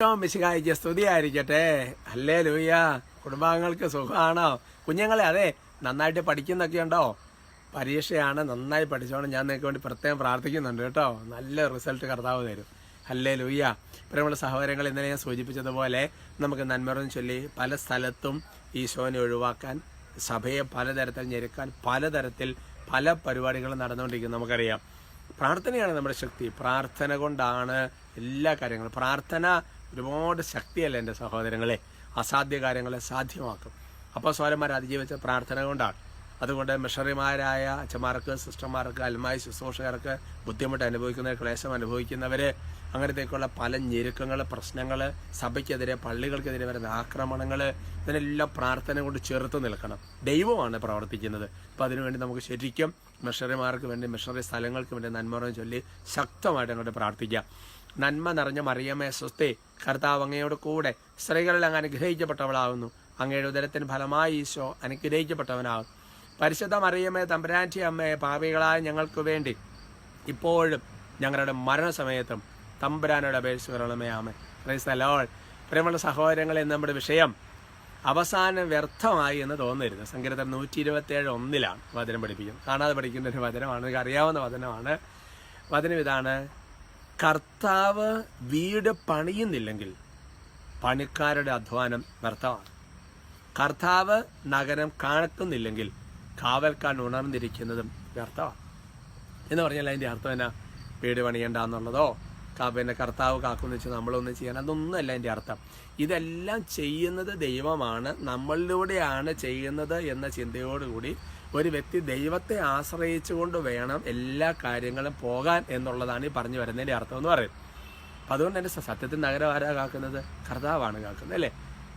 മിശികായിക്ക് സ്തുതിയായിരിക്കട്ടെ. അല്ലേ ലൂയ്യ കുടുംബാംഗങ്ങൾക്ക് സുഖമാണോ? കുഞ്ഞുങ്ങളെ അതെ നന്നായിട്ട് പഠിക്കുന്നൊക്കെ ഉണ്ടോ? പരീക്ഷയാണ് നന്നായി പഠിച്ചോണം ഞാൻ നിങ്ങൾക്ക് വേണ്ടി പ്രത്യേകം പ്രാർത്ഥിക്കുന്നുണ്ട് കേട്ടോ. നല്ല റിസൾട്ട് കർത്താവ് തരും. അല്ലേ ലൂയ്യ പ്രിയമുള്ള സഹോദരങ്ങൾ ഇന്നലെ ഞാൻ സൂചിപ്പിച്ചതുപോലെ നമുക്ക് നന്മറും ചൊല്ലി പല സ്ഥലത്തും ഈശോനെ ഒഴിവാക്കാൻ സഭയെ പലതരത്തിൽ ഞെരുക്കാൻ പലതരത്തിൽ പല പരിപാടികളും നടന്നുകൊണ്ടിരിക്കുന്നു നമുക്കറിയാം. പ്രാർത്ഥനയാണ് നമ്മുടെ ശക്തി. പ്രാർത്ഥന കൊണ്ടാണ് എല്ലാ കാര്യങ്ങളും. പ്രാർത്ഥന ഒരുപാട് ശക്തിയല്ല എന്റെ സഹോദരങ്ങളെ? അസാധ്യ കാര്യങ്ങളെ സാധ്യമാക്കും. അപ്പോൾ സ്വരന്മാർ അതിജീവിച്ച പ്രാർത്ഥന കൊണ്ടാണ്. അതുകൊണ്ട് മിഷണറിമാരായ അച്ഛന്മാർക്ക് സിസ്റ്റർമാർക്ക് അൽമായി ശുശ്രൂഷകർക്ക് ബുദ്ധിമുട്ട് അനുഭവിക്കുന്നവർ ക്ലേശം അനുഭവിക്കുന്നവർ അങ്ങനത്തേക്കുള്ള പല ഞെരുക്കങ്ങൾ പ്രശ്നങ്ങൾ സഭയ്ക്കെതിരെ പള്ളികൾക്കെതിരെ വരുന്ന ആക്രമണങ്ങൾ ഇതിനെല്ലാം പ്രാർത്ഥന കൊണ്ട് ചെറുത്ത് നിൽക്കണം. ദൈവമാണ് പ്രവർത്തിക്കുന്നത്. അപ്പോൾ അതിനുവേണ്ടി നമുക്ക് ശരിക്കും മിഷണറിമാർക്ക് വേണ്ടി മിഷണറി സ്ഥലങ്ങൾക്ക് വേണ്ടി നന്മറം ചൊല്ലി ശക്തമായിട്ട് അങ്ങോട്ട് പ്രാർത്ഥിക്കാം. നന്മ നിറഞ്ഞ മറിയമേ സ്വസ്തി. കർത്താവ് അങ്ങയോട് കൂടെ സ്ത്രീകളിൽ അങ്ങ് അനുഗ്രഹിക്കപ്പെട്ടവളാകുന്നു അങ്ങയുടെ ഉദരത്തിന് ഫലമായി ഈശോ അനുഗ്രഹിക്കപ്പെട്ടവനാകും പരിശുദ്ധ മറിയമേ തമ്പുരാന്റെ അമ്മയെ പാപികളായ ഞങ്ങൾക്ക് വേണ്ടി ഇപ്പോഴും ഞങ്ങളുടെ മരണസമയത്തും തമ്പുരാനോട് അപേക്ഷിക്കണമേ ആമേ ക്രൈസ്തലോൾ പ്രിയമുള്ള സഹോദരങ്ങളെ നമ്മുടെ വിഷയം അവസാനം വ്യർത്ഥമായി എന്ന് തോന്നരുത്. സങ്കീർത്തൻ നൂറ്റി ഇരുപത്തിയേഴ് ഒന്നിലാണ് വചനം പഠിപ്പിക്കുന്നത്. കാണാതെ പഠിക്കുന്ന ഒരു വചനമാണ് അറിയാവുന്ന വചനമാണ്. വചനം ഇതാണ് കർത്താവ് വീട് പണിയുന്നില്ലെങ്കിൽ പണിക്കാരുടെ അധ്വാനം വ്യർത്ഥമാണ്. കർത്താവ് നഗരം കാണത്തുന്നില്ലെങ്കിൽ കാവൽക്കാൻ ഉണർന്നിരിക്കുന്നതും വ്യർത്ഥമാണ്. എന്ന് പറഞ്ഞാൽ അതിന്റെ അർത്ഥം എന്നാ? വീട് പണിയണ്ട എന്നുള്ളതോ? പിന്നെ കർത്താവ് കാക്കുന്നു വെച്ച് നമ്മളൊന്നും ചെയ്യാൻ അതൊന്നും അല്ല അതിന്റെ അർത്ഥം. ഇതെല്ലാം ചെയ്യുന്നത് ദൈവമാണ് നമ്മളിലൂടെയാണ് ചെയ്യുന്നത് എന്ന ചിന്തയോടുകൂടി ഒരു വ്യക്തി ദൈവത്തെ ആശ്രയിച്ചുകൊണ്ട് വേണം എല്ലാ കാര്യങ്ങളും പോകാൻ എന്നുള്ളതാണ് ഈ പറഞ്ഞു വരുന്നതിന്റെ അർത്ഥം എന്ന് പറയുന്നത്. അപ്പം അതുകൊണ്ട് തന്നെ സത്യത്തിൽ നഗരം ആരാ കാക്കുന്നത്? കർത്താവാണ് കാക്കുന്നത് അല്ലേ?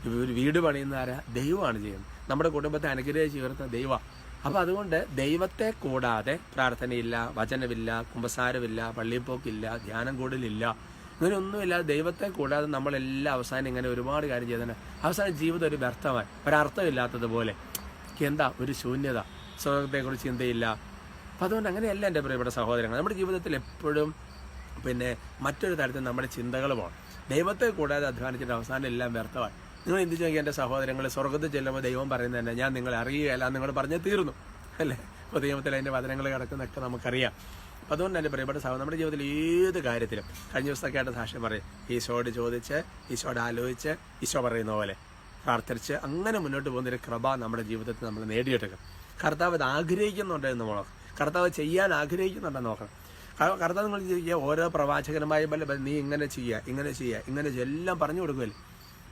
ഒരു വീട് പണിയുന്ന ആരാ? ദൈവമാണ് ചെയ്യുന്നത്. നമ്മുടെ കുടുംബത്തെ അനുഗ്രഹിച്ച് ഉയർത്തുന്ന ദൈവമാണ് അപ്പം അതുകൊണ്ട് ദൈവത്തെ കൂടാതെ പ്രാർത്ഥനയില്ല വചനമില്ല കുമ്പസാരമില്ല പള്ളിപ്പോക്കില്ല ധ്യാനം കൂടലില്ല ഇങ്ങനെയൊന്നുമില്ലാതെ ദൈവത്തെ കൂടാതെ നമ്മളെല്ലാം അവസാനം ഇങ്ങനെ ഒരുപാട് കാര്യം ചെയ്തിട്ടുണ്ട് അവസാനം ജീവിതം ഒരു വ്യർത്ഥമായി ഒരർത്ഥമില്ലാത്തതുപോലെ. എന്താ? ഒരു ശൂന്യത. സ്വർഗത്തെക്കുറിച്ച് ചിന്തയില്ല. അപ്പം അതുകൊണ്ട് അങ്ങനെയല്ല എന്റെ പ്രിയപ്പെട്ട സഹോദരങ്ങൾ നമ്മുടെ ജീവിതത്തിൽ എപ്പോഴും പിന്നെ മറ്റൊരു തരത്തിൽ നമ്മുടെ ചിന്തകൾ പോകണം ദൈവത്തെ കൂടാതെ അധ്വാനിച്ചിട്ട് അവസാനം എല്ലാം വ്യർത്ഥമായി നിങ്ങൾ എന്ത് ചോദിക്കുക എന്റെ സഹോദരങ്ങൾ സ്വർഗത്തിൽ ചെല്ലുമ്പോൾ ദൈവം പറയുന്നത് തന്നെ ഞാൻ നിങ്ങളെ അറിയുകയല്ല നിങ്ങൾ പറഞ്ഞ് തീർന്നു. അല്ലേ? അപ്പോൾ ദൈവത്തിൽ അതിന്റെ വചനങ്ങൾ കിടക്കുന്നൊക്കെ നമുക്കറിയാം. അപ്പം അതുകൊണ്ട് എന്റെ പ്രിയപ്പെട്ട സഹോദരൻ നമ്മുടെ ജീവിതത്തിൽ ഏത് കാര്യത്തിലും കഴിഞ്ഞ ദിവസമൊക്കെ ആയിട്ട് സാക്ഷ്യം പറയും. ഈശോയോട് ചോദിച്ച് ഈശോയോട് ആലോചിച്ച് ഈശോ പറയുന്ന പോലെ പ്രാർത്ഥിച്ച് അങ്ങനെ മുന്നോട്ട് പോകുന്നൊരു കൃപ നമ്മുടെ ജീവിതത്തിൽ നമ്മൾ നേടിയെടുക്കും കർത്താവ് ഇത് ആഗ്രഹിക്കുന്നുണ്ട് എന്ന് നോക്കണം. കർത്താവ് ചെയ്യാൻ ആഗ്രഹിക്കുന്നുണ്ടെന്ന് നോക്കണം. കർത്താവ് നിങ്ങൾ ചെയ്യുക ഓരോ പ്രവാചകനുമായി പല നീ ഇങ്ങനെ ചെയ്യുക ഇങ്ങനെ ചെയ്യുക ഇങ്ങനെ എല്ലാം പറഞ്ഞു കൊടുക്കുമല്ലേ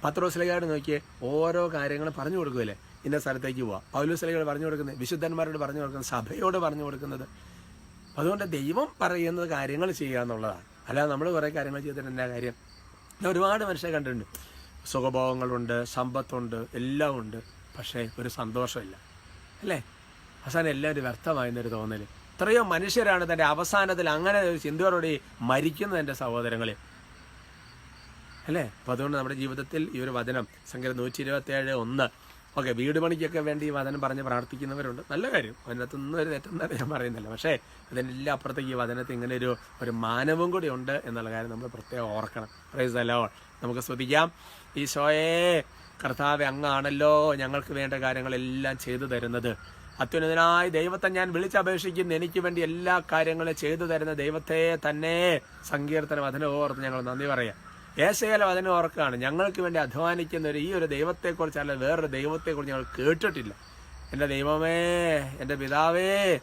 പത്രോസിലേക്കാട് നോക്കിയേ ഓരോ കാര്യങ്ങളും പറഞ്ഞു കൊടുക്കുമല്ലേ ഇന്ന സ്ഥലത്തേക്ക് പോവാം. പൗലോസ്ലികൾ പറഞ്ഞു കൊടുക്കുന്നത് വിശുദ്ധന്മാരോട് പറഞ്ഞു കൊടുക്കുന്നത് സഭയോട് പറഞ്ഞു കൊടുക്കുന്നത്. അതുകൊണ്ട് ദൈവം പറയുന്നത് കാര്യങ്ങൾ ചെയ്യുക എന്നുള്ളതാണ്. അല്ലാതെ നമ്മൾ കുറേ കാര്യങ്ങൾ ചെയ്തിട്ട് എന്നാ കാര്യം? ഞാൻ ഒരുപാട് മനുഷ്യരെ കണ്ടിട്ടുണ്ട്. സുഖഭോഗങ്ങളുണ്ട് സമ്പത്തുണ്ട് എല്ലാം ഉണ്ട് പക്ഷേ ഒരു സന്തോഷമില്ല. അല്ലേ? അവസാനം എല്ലാവരും ഒരു വ്യർത്ഥമായെന്നൊരു തോന്നൽ എത്രയോ മനുഷ്യരാണ് തന്റെ അവസാനത്തിൽ അങ്ങനെ ഒരു മരിക്കുന്നത് എന്റെ സഹോദരങ്ങളെ. അല്ലേ? അപ്പോൾ അതുകൊണ്ട് നമ്മുടെ ജീവിതത്തിൽ ഈ ഒരു വചനം സംഖ്യ നൂറ്റി ഇരുപത്തി ഏഴ് ഒന്ന്. ഓക്കെ വീട് പണിക്കൊക്കെ വേണ്ടി ഈ വചനം പറഞ്ഞ് പ്രാർത്ഥിക്കുന്നവരുണ്ട്. നല്ല കാര്യം. അതിനകത്തൊന്നും ഒരു തെറ്റെന്ന് ഞാൻ പറയുന്നില്ല. പക്ഷേ അതിനെല്ലാം അപ്പുറത്തേക്ക് ഈ വചനത്തിൽ ഇങ്ങനെ ഒരു ഒരു മാനവും കൂടി ഉണ്ട് എന്നുള്ള കാര്യം നമ്മൾ പ്രത്യേകം ഓർക്കണം. പ്രൈസ് അല്ലോ നമുക്ക് സ്തുതിക്കാം ഈശോയെ കർത്താവെ അങ്ങാണല്ലോ ഞങ്ങൾക്ക് വേണ്ട കാര്യങ്ങളെല്ലാം ചെയ്തു തരുന്നത്. അത്യുന്നതനായ ദൈവത്തെ ഞാൻ വിളിച്ചപേക്ഷിക്കുന്നു. എനിക്ക് വേണ്ടി എല്ലാ കാര്യങ്ങളും ചെയ്തു തരുന്ന ദൈവത്തെ തന്നെ സങ്കീർത്തനം അതിനെ ഓർത്ത് ഞങ്ങൾ നന്ദി പറയാം. ഏശയാലും അതിനെ ഓർക്കാണ് ഞങ്ങൾക്ക് വേണ്ടി അധ്വാനിക്കുന്ന ഒരു ഈ ഒരു ദൈവത്തെക്കുറിച്ച് അല്ല വേറൊരു ദൈവത്തെക്കുറിച്ച് ഞങ്ങൾ കേട്ടിട്ടില്ല. എന്റെ ദൈവമേ എന്റെ പിതാവേ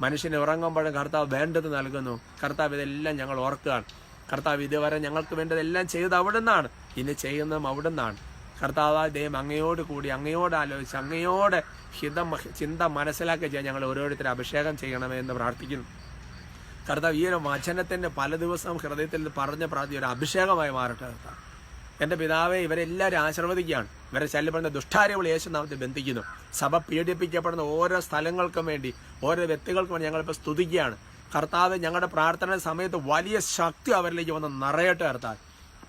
മനുഷ്യന് ഉറങ്ങുമ്പോഴും കർത്താവ് വേണ്ടത് നൽകുന്നു. കർത്താവ് ഇതെല്ലാം ഞങ്ങൾ ഓർക്കുകയാണ്. കർത്താവ് ഇതുവരെ ഞങ്ങൾക്ക് വേണ്ടതെല്ലാം ചെയ്തത് അവിടുന്നാണ്. ഇനി ചെയ്യുന്നതും അവിടുന്നാണ്. കർത്താവ് ദൈവം അങ്ങയോട് കൂടി അങ്ങയോട് ആലോചിച്ച് അങ്ങയോട് ഹിതം ചിന്ത മനസ്സിലാക്കി ചെയ്യാൻ ഞങ്ങൾ ഓരോരുത്തരും അഭിഷേകം ചെയ്യണമേ എന്ന് പ്രാർത്ഥിക്കുന്നു. കർത്താവ് ഈ ഒരു വചനത്തിന്റെ പല ദിവസവും ഹൃദയത്തിൽ പറഞ്ഞ പ്രാർത്ഥി ഒരു അഭിഷേകമായി മാറട്ടെ കർത്താവ്. എന്റെ പിതാവെ ഇവരെല്ലാവരും ആശീർവദിക്കുകയാണ്. ഇവരെ ശല്യപ്പെടുന്ന ദുഷ്ടാര്യങ്ങൾ യേശുനാമത്തെ ബന്ധിക്കുന്നു. സഭ പീഡിപ്പിക്കപ്പെടുന്ന ഓരോ സ്ഥലങ്ങൾക്കും വേണ്ടി ഓരോ വ്യക്തികൾക്കും വേണ്ടി ഞങ്ങളിപ്പോൾ സ്തുതിക്കുകയാണ്. കർത്താവ് ഞങ്ങളുടെ പ്രാർത്ഥന സമയത്ത് വലിയ ശക്തി അവരിലേക്ക് വന്ന് നിറയട്ടെ കർത്താവ്.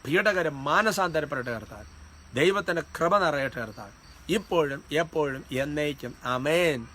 പീഡകരെ മാനസാന്തരപ്പെടട്ടെ കർത്താവ്. ദൈവത്തിന്റെ കൃപ നിറയട്ടെ ഇപ്പോഴും എപ്പോഴും എന്നേക്കും. അമേൻ